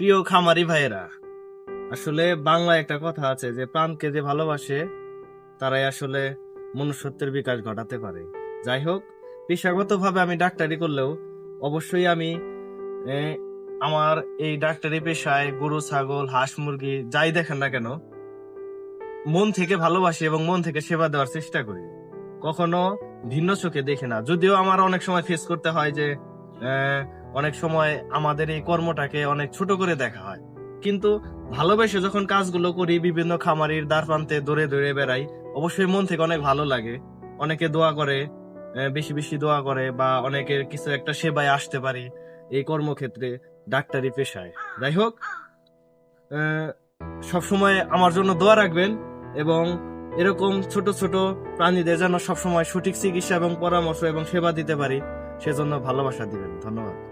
প্রিয় খামারি ভাইয়েরা, আসলে বাংলা একটা কথা আছে যে, প্রাণকে যে ভালোবাসে, তারাই আসলে মনুষ্যত্বের বিকাশ ঘটাতে পারে। যাই হোক, পেশাগতভাবে আমি ডাক্তারি করলেও অবশ্যই আমি আমার এই ডাক্তারি পেশায় গরু, ছাগল, হাঁস, মুরগি যাই দেখেন না কেন, মন থেকে ভালোবাসি এবং মন থেকে সেবা দেওয়ার চেষ্টা করি। কখনো ভিন্ন চোখে দেখে না। যদিও আমার অনেক সময় ফেস করতে হয় যে অনেক সময় আমাদের এই কর্মটাকে অনেক ছোট করে দেখা হয়। কিন্তু ভালোবেসে যখন কাজগুলো করি, বিভিন্ন খামারির দ্বার প্রান্তে দৌড়ে দৌড়ে বেড়াই, অবশ্যই মন থেকে অনেক ভালো লাগে। অনেকে দোয়া করে বেশি বেশি দোয়া করে বা অনেকের কিছু একটা সেবায় আসতে পারি এই কর্মক্ষেত্রে ডাক্তারি পেশায়। যাই হোক সবসময় আমার জন্য দোয়া রাখবেন এবং এরকম ছোট ছোট প্রাণীদের যেন সবসময় সঠিক চিকিৎসা এবং পরামর্শ এবং সেবা দিতে পারি, সেজন্য ভালোবাসা দিবেন। ধন্যবাদ।